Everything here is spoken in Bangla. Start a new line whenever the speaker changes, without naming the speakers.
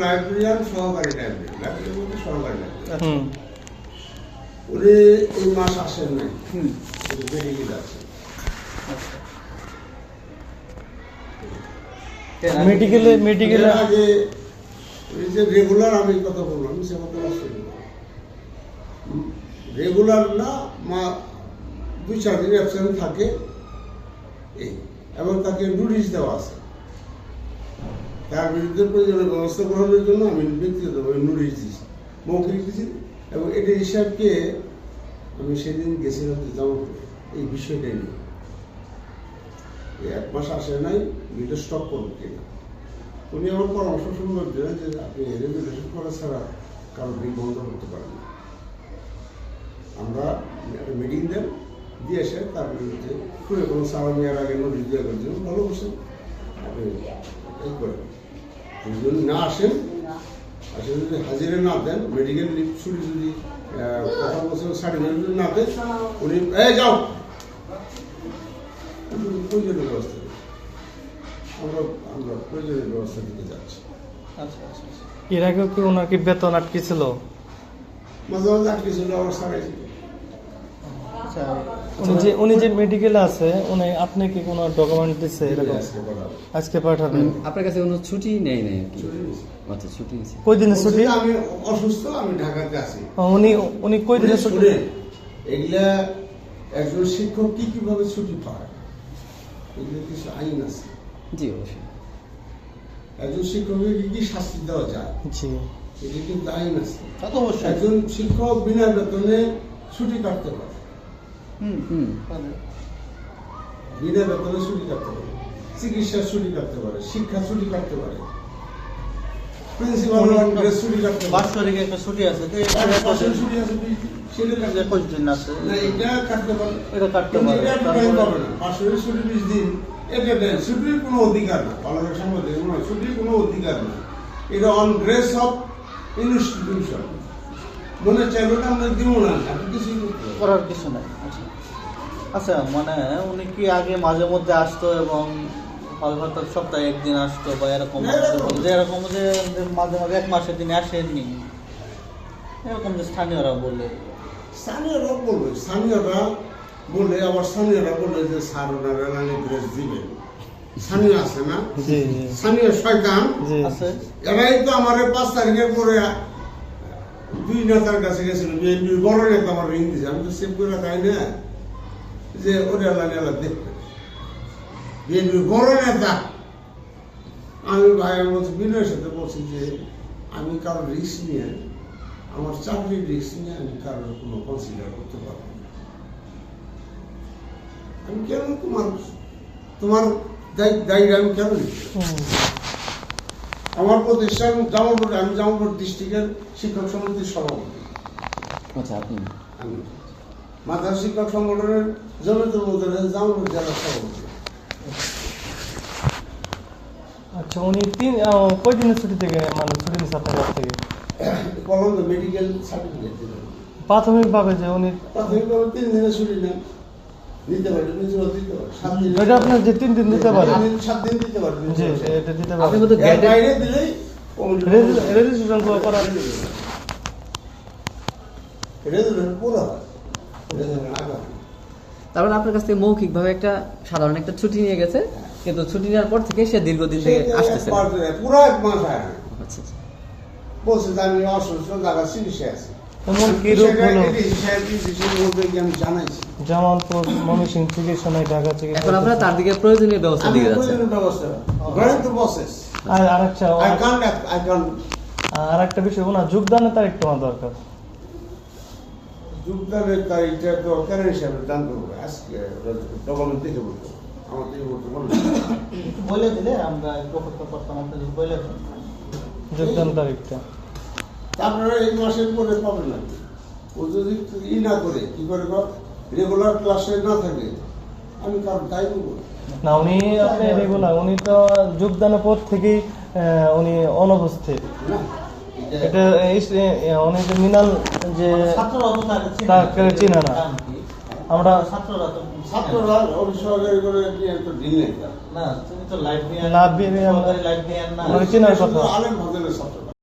লাইব্রেরিয়ান সহকারী বলতে উনি এই মাস আসেন নাই।
হুম।
আছে
মেডিকেলে মেডিকেলে
আগে ওই যে রেগুলার আমি কথা বললাম সে কথা রেগুলার না মা দুই চার দিন অ্যাবসেন্ট থাকে। এই এবং তাকে নোটিশ দেওয়া আছে। তার বিরুদ্ধে প্রয়োজনীয় ব্যবস্থা গ্রহণের জন্য আমি ব্যক্তিগতভাবে নোটিশ দিয়েছি মৌখিক দিয়েছি এবং এটা হিসাবকে আমি সেদিন গেছিলাম যে যেমন এই বিষয়টা নিয়ে। এক মাস আসে নাই মিলটা স্টক করব কিনা। উনি আমার পরামর্শ সুন্দর দিলেন যে আপনি রেগুলেশন করা ছাড়া কারও বিল বন্ধ করতে পারেন না। আমরা একটা মিটিং দেন, দিয়ে এসে তার বিরুদ্ধে কোনো সালামিয়ার আগে নোটিশ দেওয়া জন্য ভালো আপনি এই যদি না আসেন। আসলে যদি হাজিরা না দেন মেডিকেল লিভ ছুটি যদি কথা বছর সার্টিফিকেট যদি না দেন উনি এই যাও। প্রয়োজনীয় ব্যবস্থা আমরা আমরা প্রয়োজনীয় ব্যবস্থা দিতে যাচ্ছি।
আচ্ছা আচ্ছা আচ্ছা।
এর আগেও কি ওনার কি বেতন আটকে ছিল
মাঝে মাঝে আটকে ছিল আবার
আচ্ছা
উনি যে উনি যে মেডিকেলে আছে উনি আপনি কি কোনো ডকুমেন্ট দিচ্ছে এরকম?
আজকে
পাঠাবেন।
আপনার কাছে কোনো ছুটি নেই নাই। আচ্ছা ছুটি
কই দিনের ছুটি?
আমি অসুস্থ আমি ঢাকাতে আছি।
উনি উনি কই দিনের ছুটি?
এগুলা একজন শিক্ষক কি কীভাবে ছুটি পায়? এগুলো কিছু আইন আছে।
জি অবশ্যই।
একজন শিক্ষকের কি কি শাস্তি দেওয়া যায়?
জি।
এটি কিন্তু আইন আছে।
তা তো অবশ্যই।
একজন শিক্ষক বিনা বেতনে ছুটি কাটতে পারে।
হুম।
বিনা বেতনে ছুটি কাটতে পারে চিকিৎসার ছুটি কাটতে পারে শিক্ষা ছুটি কাটতে পারে। প্রিন্সিপাল ছুটি কাটতে পারে।
বাৎসরিক একটা ছুটি আছে তো এটা
আর
একুশ
পাশের
দিন-
ছুটি আছে বিশ দিন, সেটা কাটতে
একুশ দিন আছে।
এটা কাটতে পারে
এটা কাটতে পারে
এটা আপনি
তারপরে-
টাইম পাবেন না। পাশের ছুটি বিশ দিন। এটা দেন ছুটির কোনো অধিকার না। পালনের সম্বন্ধে ছুটির কোনো অধিকার না। এটা অন গ্রেস অফ ইনস্টিটিউশন মনে চাইবে আমরা দিব না না।
করার কিছু নাই। আচ্ছা মানে উনি কি আগে মাঝে মধ্যে আসতো এবং হয়তো সপ্তাহে একদিন আসতো বা এরকম যে এরকম যে মাঝে মাঝে এক মাসে তিনি আসেননি। এরকম যে স্থানীয়রা বলে।
স্থানীয়রা বলবে স্থানীয়রা বলে আবার স্থানীয়রা বলে যে স্যার ওনারা নাকি গ্রেস দিবেন। স্থানীয় আছে না? স্থানীয় শয়তান? এরাই তো আমার পাঁচ তারিখের পরে দুই নেতার কাছে গেছিল বিএনপি বড় নেতা আমার রিং দিয়েছে। আমি তো সেভ করে তাই না যে ওরা লাগে এলা দেখবে বড় নেতা। আমি ভাইয়ের বলছি বিনয়ের সাথে বলছি যে আমি কারও রিস্ক নিয়ে আমার চাকরির রিস্ক নিয়ে আমি কারোর কোনো কনসিডার করতে পারব না। আমি কেন তোমার তোমার দায়িত্ব আমি কেন আমার প্রতিষ্ঠান জামালপুর আমি জামালপুর ডিস্ট্রিক্টের শিক্ষক সমিতির সভাপতি।
আচ্ছা আপনি।
আমি মাদ্রাসা শিক্ষক সংগঠনের মধ্যে জামালপুর জেলার সভাপতি
আচ্ছা উনি তিন আহ, কয় দিনের ছুটি থেকে মানে ছুটি দিচ্ছে আপনার কাছ থেকে?
কলম মেডিকেল সার্টিফিকেট দিলেন
প্রাথমিকভাবে যে উনি
প্রাথমিকভাবে তিন দিনের ছুটি নেন। নিতে পারে প্রিন্সিপাল দিতে পারে। সাত দিন
এটা আপনার যে তিন দিন দিতে পারে?
তিন সাত দিন দিতে পারে
জি
principal।
এটা দিতে পারে।
মতো
এর
গ্যাডেট
দিলেই
রেজিস্ট্রেশন করা
রেজুলেশন পুরো হয়।
তারপরে আপনার কাছ থেকে মৌখিকভাবে একটা সাধারণ একটা ছুটি নিয়ে গেছে কিন্তু ছুটি নেওয়ার পর থেকে সে দীর্ঘদিন থেকে আসতেছে
পুরো এক মাস
আচ্ছা আচ্ছা।
বলছে যে আমি অসুস্থ জায়গা চিকিৎসা আছি।
জামালপুর
এখন আপনারা তার দিকে প্রয়োজনীয় ব্যবস্থা
আর আরেকটা আর একটা বিষয় ওনার যোগদানের তারিখটা আমার দরকার।
যোগদানের তারিখটা তো কেন হিসাবে জানতে হবে। আজকে ডকুমেন্ট থেকে বলতে হবে। আমার থেকে বলতে বলবে
বলে দিলে আমরা অপেক্ষা করতাম আপনি যদি বলে দেন।
যোগদান তারিখটা
আপনারা এই মাসের পরে পাবেন না। ও যদি ই না করে কি করে রেগুলার ক্লাসে না থাকে আমি কারণ তাই বলব
না। উনি আপনি রেগুলার উনি তো যোগদানের পর থেকেই উনি অনুপস্থিত
না।
এটা এই- এ- উনি যে
ছাত্ররা তো তাকে চিনে না।
আমরা
ছাত্ররা তো
ছাত্ররা অভিসহকারী করে কি একটা নেই
না তুমি তো লাইভ নিয়ে
লাইব্রেরিয়ান-
লাইভ নিয়ে না
চিনার কথা।
আলেম ফাজলের ছাত্র